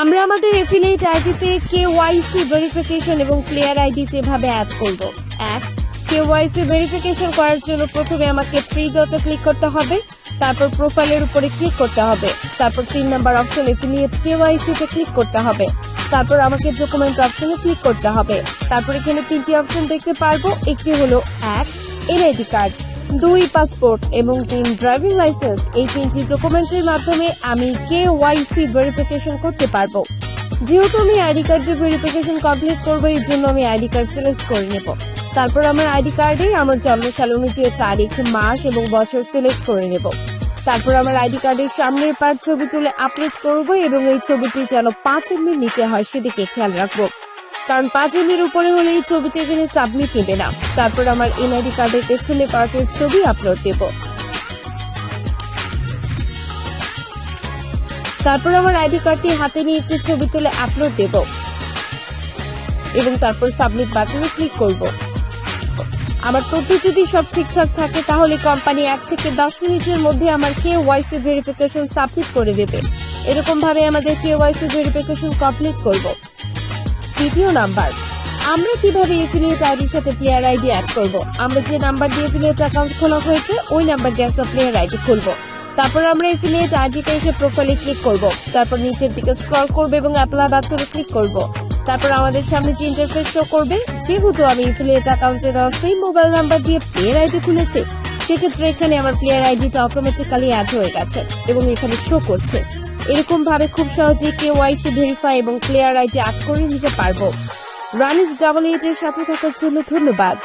আমরা আমাদের এফিলিয়েট আইডিতে কে ওয়াইসি ভেরিফিকেশন এবং প্লেয়ার আইডি যেভাবে অ্যাড করব। এক কে ওয়াইসি ভেরিফিকেশন করার জন্য প্রথমে আমাকে থ্রি ডটে ক্লিক করতে হবে, তারপর প্রোফাইলের উপরে ক্লিক করতে হবে, তারপর তিন নাম্বার অপশন এফিলিয়েট কে ওয়াইসিতে ক্লিক করতে হবে, তারপর আমাকে ডকুমেন্ট অপশনে ক্লিক করতে হবে, তারপর এখানে তিনটি অপশন দেখতে পারব, একটি হলো এক, এনআইডি কার্ড দুই পাসপোর্ট এবং তিন ড্রাইভিং লাইসেন্স এই তিনটি ডকুমেন্টের মাধ্যমে আমি কে ওয়াইসি ভেরিফিকেশন করতে পারব। যেহেতু আমি আইডি কার্ড দিয়ে ভেরিফিকেশন কমপ্লিট করব, এই জন্য আমি আইডি কার্ড সিলেক্ট করে নেব। তারপর আমার আইডি কার্ডে আমার জন্মসাল অনুযায়ী তারিখ, মাস এবং বছর সিলেক্ট করে নেব। তারপর আমার আইডি কার্ডের সামনের পার্ট ছবি তুলে আপলোড করব এবং এই ছবিটি যেন পাঁচ এমবির নিচে হয়, সেদিকে খেয়াল রাখব। কারণ পাঁচ উপরে হলে এই ছবিটি এখানে সাবমিট নেবে না। তারপর আমার এনআইডি কার্ডের পেছনে পার্টের ছবি আপলোড দেব। তারপর আমার আইডি কার্ডটি হাতে নিয়ে একটি ছবি তুলে আপলোড দেব। এবং তারপর সাবমিট বাটনে ক্লিক করব। আমার তথ্য যদি সব ঠিকঠাক থাকে, তাহলে কোম্পানি এক থেকে দশ মিনিটের মধ্যে আমার কে ওয়াইসি ভেরিফিকেশন সাবমিট করে দেবে। এরকম ভাবে আমাদের কে ওয়াইসি ভেরিফিকেশন কমপ্লিট করব। তৃতীয় নাম্বার। আমরা কীভাবে এফিলিয়েট আইডির সাথে প্লেয়ার আইডি অ্যাড করব? আমরা যে নাম্বার দিয়ে এফিলিয়েট অ্যাকাউন্ট খোলা হয়েছে, ওই নাম্বার দিয়ে একটা প্লেয়ার আইডি খুলবো। তারপর আমরা এফিলিয়েট আইডিতে এসে প্রোফাইলে ক্লিক করব। তারপর নিচের দিকে স্ক্রল করব এবং অ্যাপ্লাই বাটনে ক্লিক করব। তারপর আমাদের সামনে যে ইন্টারফেস শো করবে, যেহেতু আমি এফিলিয়েট অ্যাকাউন্টে দেওয়া সেই মোবাইল নাম্বার দিয়ে প্লেয়ার আইডি খুলেছি, সেক্ষেত্রে এখানে আমার প্লেয়ার আইডিটা অটোমেটিক্যালি অ্যাড হয়ে গেছে এবং এখানে শো করছে। এরকম ভাবে খুব সহজে কে ওয়াইসি ভেরিফাই এবং ক্লিয়ার আইডি আট করে নিতে পারব। রানিস ডাবল এইট এর সাথে থাকার জন্য ধন্যবাদ।